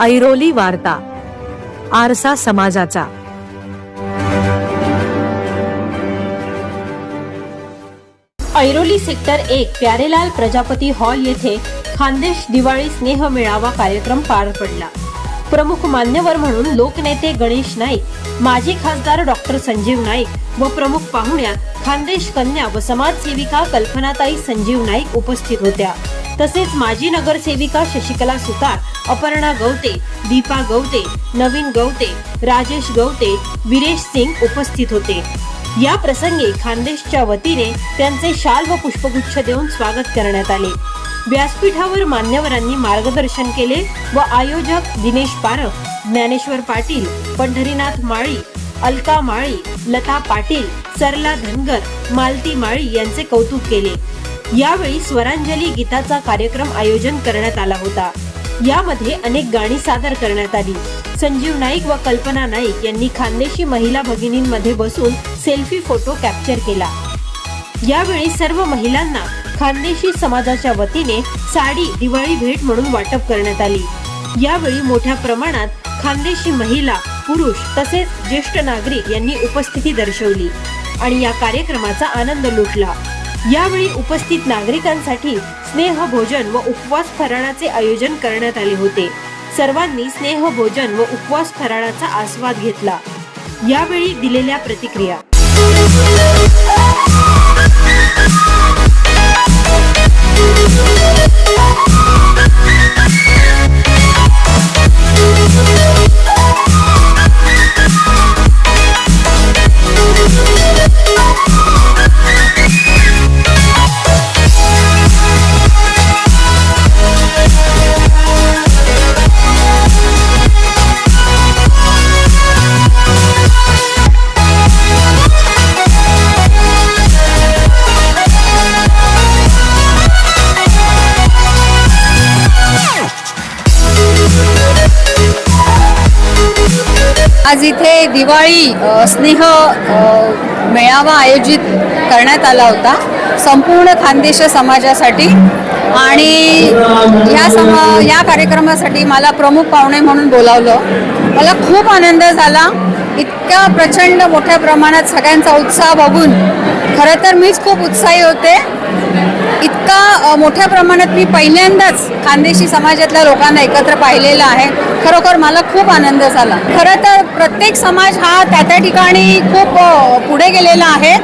ऐरोली वार्ता आरसा समाजाचा. ऐरोली सेक्टर एक प्यारेलाल प्रजापती हॉल येथे खानदेश दिवाळी स्नेह मेळावा कार्यक्रम पार पडला. प्रमुख मान्यवर म्हणून लोकनेते गणेश नाईक माजी खासदार डॉक्टर संजीव नाईक व प्रमुख पाहुण्यात खानदेश कन्या व समाजसेविका कल्पनाताई संजीव नाईक उपस्थित होत्या. तसेच माजी नगरसेविका शशिकला सुतार अपर्णा गवते दीपा गवते नवीन गवते राजेश गवते विरेश सिंग उपस्थित होते. या प्रसंगी खानदेशच्या वतीने त्यांचे शाल व पुष्पगुच्छ देऊन स्वागत करण्यात आले. व्यासपीठावर मान्यवरांनी मार्गदर्शन केले व आयोजक दिनेश पारख ज्ञानेश्वर पाटील पंढरीनाथ माळी अलका माळी लता पाटील सरला धनगर मालती माळी यांचे कौतुक केले. यावेळी स्वरांजली गीताचा कार्यक्रम आयोजन करण्यात आला होता. यामध्ये अनेक गाणी सादर करण्यात आली. संजीव नाईक व कल्पना नाईक यांनी खानदेशी महिला भगिनींमध्ये बसून सेल्फी फोटो कॅप्चर केला. यावेळी सर्व महिलांना खानदेशी समाजाच्या वतीने साडी दिवाळी भेट म्हणून वाटप करण्यात आली. यावेळी मोठ्या प्रमाणात खानदेशी महिला पुरुष तसेच ज्येष्ठ नागरिक यांनी उपस्थिती दर्शवली आणि या कार्यक्रमाचा आनंद लुटला. यावेळी उपस्थित नागरिकांसाठी स्नेह भोजन व उपवास फराळाचे आयोजन करण्यात आले होते. सर्वांनी स्नेह भोजन व उपवास फराळाचा आस्वाद घेतला. यावेळी दिलेल्या प्रतिक्रिया. आज इथे दिवाळी स्नेह मेळावा आयोजित करण्यात आला होता. संपूर्ण खानदेश समाजासाठी आणि ह्या समा या कार्यक्रमासाठी मला प्रमुख पाहुणे म्हणून बोलावलं. मला खूप आनंद झाला. इतक्या प्रचंड मोठ्या प्रमाणात सगळ्यांचा उत्साह बघून खरं तर मीच खूप उत्साही होते. इत इतका मोठ्या प्रमाणात मी पहिल्यांदाच खानदेशी समाजातल्या लोकांना एकत्र पाहिलेलं आहे. खरोखर मला खूप आनंद झाला. खरं तर प्रत्येक समाज हा त्या त्या ठिकाणी खूप पुढे गेलेला आहे.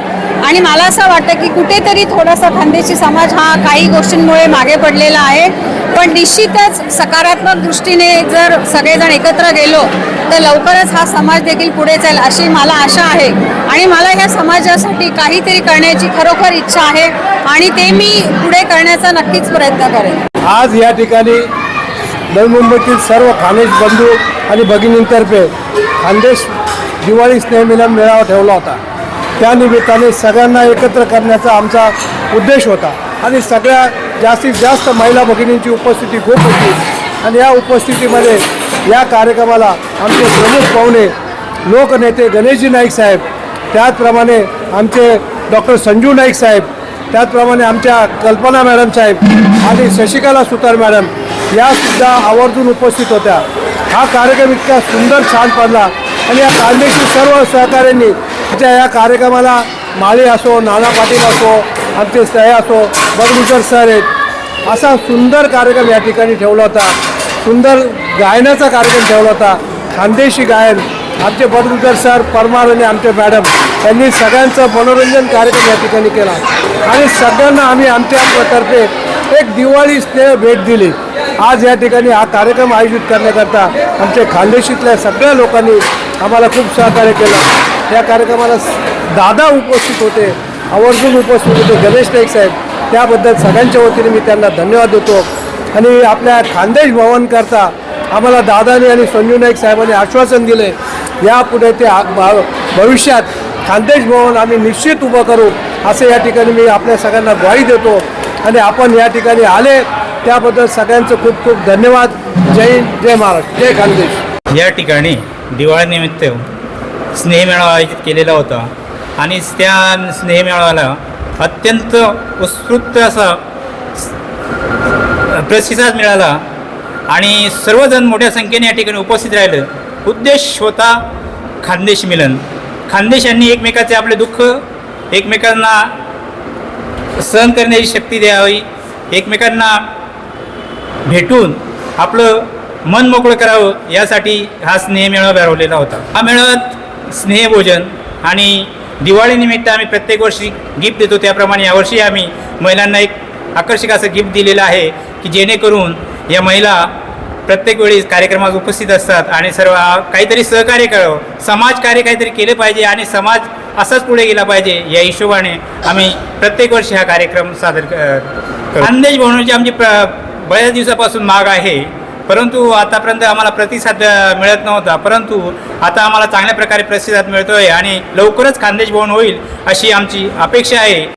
आणि मला असं वाटतं की कुठेतरी थोडासा खानदेशी समाज हा काही गोष्टींमुळे मागे पडलेला आहे. पण निश्चितच सकारात्मक दृष्टीने जर सगळेजण एकत्र गेलो तर लवकरच हा समाज देखील पुढे जाईल अशी मला आशा आहे. आणि मला ह्या समाजासाठी काहीतरी करण्याची खरोखर इच्छा आहे. आणि ते मी पुढे करण्याचा नक्कीच प्रयत्न करेन. आज या ठिकाणी नवी मुंबईतील सर्व खानदेश बंधू आणि भगिनींतर्फे खानदेश दिवाळी स्नेहमिलन मेळावा ठेवला होता. त्या निमित्ताने सगळ्यांना एकत्र करण्याचा आमचा उद्देश होता. आणि सगळ्या जास्तीत जास्त महिला भगिनींची उपस्थिती खूप होती. आणि या उपस्थितीमध्ये या कार्यक्रमाला आमचे प्रमुख पाहुणे लोकनेते गणेशजी नाईक साहेब त्याचप्रमाणे आमचे डॉक्टर संजू नाईक साहेब त्याचप्रमाणे आमच्या कल्पना मॅडम साहेब आणि शशिकला सुतार मॅडम यासुद्धा आवर्जून उपस्थित होत्या. हा कार्यक्रम इतका सुंदर छान पडला आणि या कांदेशी सर्व सहकाऱ्यांनी त्या या कार्यक्रमाला माळी असो नाना पाटील असो आमचे सहे असो बगमुसर सर आहेत असा सुंदर कार्यक्रम या ठिकाणी ठेवला होता. सुंदर गायनाचा कार्यक्रम ठेवला होता. खानदेशी गायन आमचे बडगुलकर सर परमार आणि आमचे मॅडम यांनी सगळ्यांचं मनोरंजन कार्यक्रम या ठिकाणी केला. आणि सगळ्यांना आम्ही आमच्यातर्फे एक दिवाळी स्नेह भेट दिली. आज या ठिकाणी हा कार्यक्रम आयोजित करण्याकरता आमच्या खानदेशीतल्या सगळ्या लोकांनी आम्हाला खूप सहकार्य केलं. या कार्यक्रमाला दादा उपस्थित होते आवर्जून उपस्थित होते गणेश नाईक साहेब. त्याबद्दल सगळ्यांच्या वतीने मी त्यांना धन्यवाद देतो. आणि आपल्या खानदेश भवनकरता आम्हाला दादानी आणि संजू नाईक साहेबांनी आश्वासन दिले यापुढे ते भा- भविष्यात खानदेश भवन आम्ही निश्चित उभं करू असं या ठिकाणी मी आपल्या सगळ्यांना ग्वाही देतो. आणि आपण या ठिकाणी आले त्याबद्दल सगळ्यांचं खूप खूप धन्यवाद. जय हिंद जय महाराष्ट्र जय खानदेश. या ठिकाणी दिवाळीनिमित्त स्नेहमेळावा आयोजित केलेला होता. आणि त्या स्नेहमेळाव्याला अत्यंत उत्स्फूर्त असा प्रतिसाद मिळाला. आणि सर्वजण मोठ्या संख्येने या ठिकाणी उपस्थित राहिलं. उद्देश होता खानदेश मिलन. खानदेश यांनी एकमेकाचे आपले दुःख एकमेकांना सहन करण्याची शक्ती द्यावी एकमेकांना भेटून आपलं मन मोकळं करावं यासाठी हा स्नेहमेळा भरवलेला होता. हा मेळाव्यात स्नेहभोजन आणि दिवाळीनिमित्त आम्ही प्रत्येक वर्षी गिफ्ट देतो. त्याप्रमाणे यावर्षी आम्ही महिलांना एक आकर्षक असं गिफ्ट दिलेलं आहे की जेणेकरून या महिला प्रत्येक वेळी कार्यक्रमात उपस्थित असतात आणि सर्व काहीतरी सहकार्य करावं समाज कार्य काहीतरी केलं पाहिजे आणि समाज असाच पुढे गेला पाहिजे या हिशोबाने आम्ही प्रत्येक वर्षी हा कार्यक्रम सादर अंदेज खानदेश आमची प्र बऱ्याच दिवसापासून माग आहे. परंतु आतापर्यंत आम्हाला प्रतिसाद मिळत नव्हता. परंतु आता आम्हाला चांगल्या प्रकारे प्रतिसाद मिळतो आहे आणि लवकरच खानदेश भवन होईल अशी आमची अपेक्षा आहे.